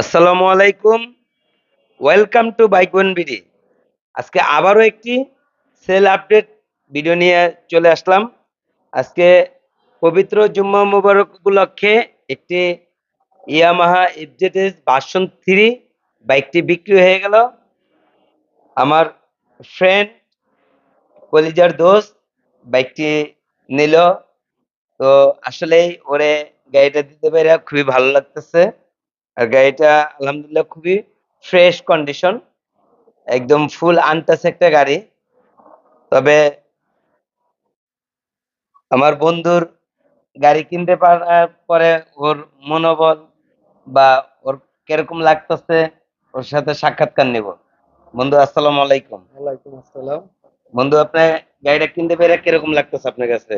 আসসালামু আলাইকুম। Welcome to bike one BD আজকে আবারও একটি সেল আপডেট ভিডিও নিয়ে চলে আসলাম। আজকে পবিত্র জুম্মা মুবারক উপলক্ষে একটি ইয়ামাহা এফজেডএস ভার্সন থ্রি বাইকটি বিক্রি হয়ে গেল। আমার ফ্রেন্ড কলিজার দোস্ত বাইকটি নিল। তো আসলেই ওরে গাড়িটা দিতে পেরে খুবই ভালো লাগতেছে। আর গাড়িটা আলহামদুলিল্লাহ খুবই ফ্রেশ কন্ডিশন একদম ফুল আনটাচ একটা গাড়ি। তবে আমার বন্ধুর গাড়ি কিনতে পারার পরে ওর মনোবল বা ওর কীরকম লাগতেছে ওর সাথে সাক্ষাৎকার নিব। বন্ধু আসসালামু আলাইকুম। ওয়ালাইকুম আসসালাম। বন্ধু আপনি গাড়িটা কিনতে পেরে কীরকম লাগতেছে আপনার কাছে?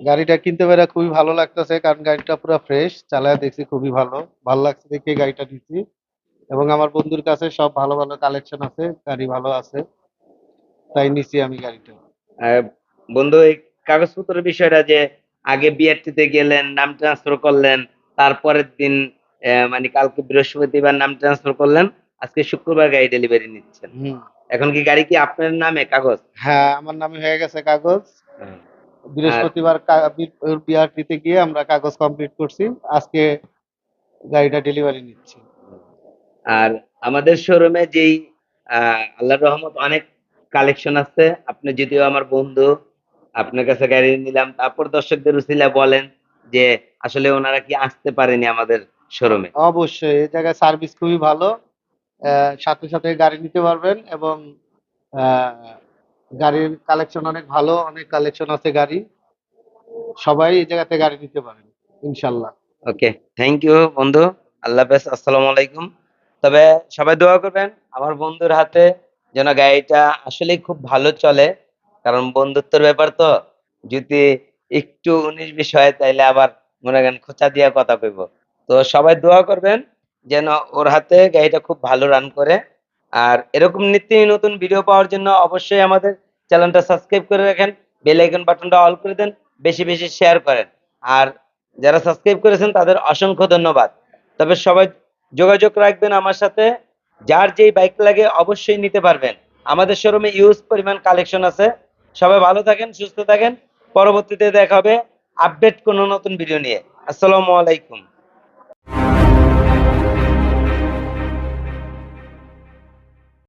গাড়িটা কিনতে পেরে খুবই ভালো লাগতেছে কারণ গাড়িটা পুরো ফ্রেশ চালায় দেখছি খুবই ভালো। ভালো লাগছে দেখে গাড়িটা নিচ্ছি। এবং আমার বন্ধুর কাছে সব ভালো ভালো কালেকশন আছে গাড়ি ভালো আছে তাই নিছি আমি গাড়িটা। বন্ধু এই কাগজপত্রের বিষয়টা যে আগে বিআরটিতে গেলেন নাম ট্রান্সফার করলেন তারপরের দিন মানে কালকে বৃহস্পতিবার নাম ট্রান্সফার করলেন আজকে শুক্রবার গাড়ি ডেলিভারি নিচ্ছেন। এখন কি গাড়ি কি আপনার নামে কাগজ? হ্যাঁ আমার নামে হয়ে গেছে কাগজ। বৃহস্পতিবার বিআরটিতে গিয়ে আমরা কাগজ কমপ্লিট করছি। আজকে গাড়িটা ডেলিভারি নিচ্ছি। আর আমাদের শোরুমে যেই আল্লাহর রহমত অনেক কালেকশন আছে। আপনি যদিও আমার বন্ধু আপনার কাছে গাড়ি নিলাম তারপর দর্শকদের উসিলা বলেন যে আসলে ওনারা কি আসতে পারেনি আমাদের শোরুমে অবশ্যই এই জায়গায় সার্ভিস খুবই ভালো। আহ, সাথে সাথে গাড়ি নিতে পারবেন এবং আহ, গাড়ির কালেকশন অনেক ভালো, অনেক কালেকশন আছে গাড়ি। সবাই এই জায়গাতে গাড়ি নিতে পারেন, ইনশাল্লাহ। ওকে থ্যাংক ইউ বন্ধু। আল্লাহ হাফেজ, আসসালামু আলাইকুম। তবে সবাই দোয়া করবেন, আমার বন্ধুর হাতে যেন গাড়িটা আসলেই খুব ভালো চলে, কারণ বন্ধুত্বের ব্যাপার তো। যদি একটু উনিশ বিশ হয়, তাইলে আবার মনে করেন খোঁচা দিয়া কথা কইব। তো সবাই দোয়া করবেন যেন ওর হাতে গাড়িটা খুব ভালো রান করে। আর এরকম নিত্য নতুন ভিডিও পাওয়ার জন্য অবশ্যই আমাদের চ্যানেলটা সাবস্ক্রাইব করে রাখেন, বেল আইকন বাটনটা অল করে দেন, বেশি বেশি শেয়ার করেন। আর যারা সাবস্ক্রাইব করেছেন, তাদের অসংখ্য ধন্যবাদ। তবে সবাই যোগাযোগ রাখবেন আমার সাথে। যার যেই বাইক লাগে, অবশ্যই নিতে পারবেন। আমাদের শোরুমে ইউজ পরিমাণ কালেকশন আছে। সবাই ভালো থাকেন, সুস্থ থাকেন। পরবর্তীতে দেখা হবে আপডেট কোনো নতুন ভিডিও নিয়ে। আসসালামু আলাইকুম।